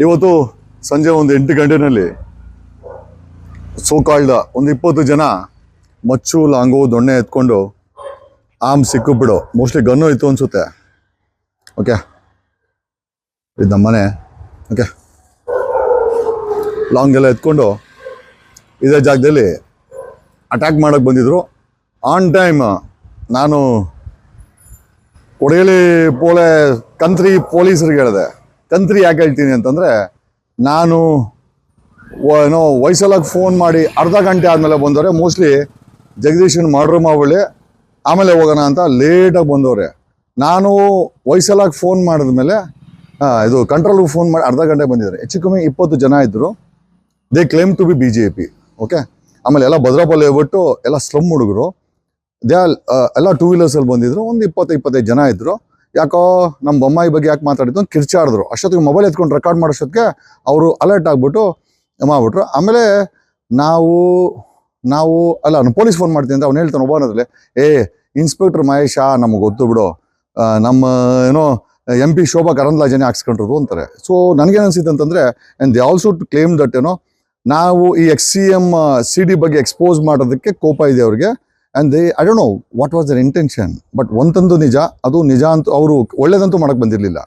ಇವತ್ತು ಸಂಜೆ ಒಂದು ಎಂಟು ಗಂಟೆನಲ್ಲಿ ಸೋಕಾಳ್ದ ಒಂದು ಇಪ್ಪತ್ತು ಜನ ಮಚ್ಚು, ಲಾಂಗು, ದೊಣ್ಣೆ ಎತ್ಕೊಂಡು ಆಮ್ ಸಿಕ್ಕಿಬಿಡು. ಮೋಸ್ಟ್ಲಿ ಗನ್ನು ಇತ್ತು ಅನ್ಸುತ್ತೆ. ಓಕೆ ಇದು ನಮ್ಮನೆ ಓಕೆ ಲಾಂಗ್ ಎಲ್ಲ ಎತ್ಕೊಂಡು ಇದೇ ಜಾಗದಲ್ಲಿ ಅಟ್ಯಾಕ್ ಮಾಡೋಕ್ಕೆ ಬಂದಿದ್ರು. ಆನ್ ಟೈಮ್ ನಾನು ಕೊಡಗಲಿ ಪೋಲೆ, ಕಂತ್ರಿ ಪೊಲೀಸರಿಗೆ ಹೇಳಿದೆ. ಕಂತ್ರಿ ಯಾಕೆ ಹೇಳ್ತೀನಿ ಅಂತಂದರೆ ನಾನು ಏನೋ ವಯಸ್ಸಲ್ಲಾಗಿ ಫೋನ್ ಮಾಡಿ ಅರ್ಧ ಗಂಟೆ ಆದಮೇಲೆ ಬಂದವ್ರೆ. ಮೋಸ್ಟ್ಲಿ ಜಗದೀಶನ್ ಮಾಡ್ರು ಮಾವಳಿ ಆಮೇಲೆ ಹೋಗೋಣ ಅಂತ ಲೇಟಾಗಿ ಬಂದವ್ರೆ. ನಾನು ವಯಸ್ಸಲ್ಲಾಗಿ ಫೋನ್ ಮಾಡಿದ್ಮೇಲೆ ಇದು ಕಂಟ್ರೋಲ್ಗೆ ಫೋನ್ ಮಾಡಿ ಅರ್ಧ ಗಂಟೆ ಬಂದಿದ್ದಾರೆ. ಹೆಚ್ಚು ಕಮ್ಮಿ ಇಪ್ಪತ್ತು ಜನ ಇದ್ದರು they claim to be B J P okay ಆಮೇಲೆ ಎಲ್ಲ ಭದ್ರಪಲ್ಲಿ ಹೋಗ್ಬಿಟ್ಟು ಎಲ್ಲ ಸ್ಲಮ್ ಹುಡುಗರು. ದೇ ಎಲ್ಲ ಟೂ ವೀಲರ್ಸಲ್ಲಿ ಬಂದಿದ್ರು. ಒಂದು ಇಪ್ಪತ್ತು, ಇಪ್ಪತ್ತೈದು ಜನ ಇದ್ದರು ಯಾಕೋ ನಮ್ಮ ಬೊಮ್ಮಾಯಿ ಬಗ್ಗೆ ಯಾಕೆ ಮಾತಾಡಿದ್ದು ಅಂತ ಕಿರ್ಚಾಡಿದ್ರು. ಅಷ್ಟೊತ್ತಿಗೆ ಮೊಬೈಲ್ ಎತ್ಕೊಂಡು ರೆಕಾರ್ಡ್ ಮಾಡೋಷ್ಟೊತ್ತಿಗೆ ಅವರು ಅಲರ್ಟ್ ಆಗಿಬಿಟ್ಟು ಮಾಡ್ಬಿಟ್ರು. ಆಮೇಲೆ ನಾವು ನಾವು, ಅಲ್ಲ, ನಾನು ಪೊಲೀಸ್ ಫೋನ್ ಮಾಡ್ತೀನಿ ಅಂತ ಅವ್ನು ಹೇಳ್ತಾನೆ ಒಬ್ಬನದಲ್ಲಿ ಏ ಇನ್ಸ್ಪೆಕ್ಟರ್ ಮಹೇಶ, ನಮಗೆ ಗೊತ್ತು ಬಿಡು. ನಮ್ಮ, ಏನೋ ಎಂ ಪಿ ಶೋಭಾ ಕರಂದ್ಲಾಜನೇ ಹಾಕ್ಸ್ಕೊಂಡ್ರು ಅಂತಾರೆ. ಸೊ ನನಗೇನು ಅನಿಸಿತು ಅಂತಂದರೆ and they also to claim that ಏನೋ, ನಾವು ಈ ex C M C D ಬಗ್ಗೆ ಎಕ್ಸ್ಪೋಸ್ ಮಾಡೋದಕ್ಕೆ ಕೋಪ ಇದೆ ಅವ್ರಿಗೆ. And they I don't know what was their intention but ಒಂದಂತೂ ನಿಜ, ಅದು ನಿಜ ಅಂತೂ ಅವರು ಒಳ್ಳೇದಂತೂ ಮಾಡೋಕ್ಕೆ ಬಂದಿರಲಿಲ್ಲ.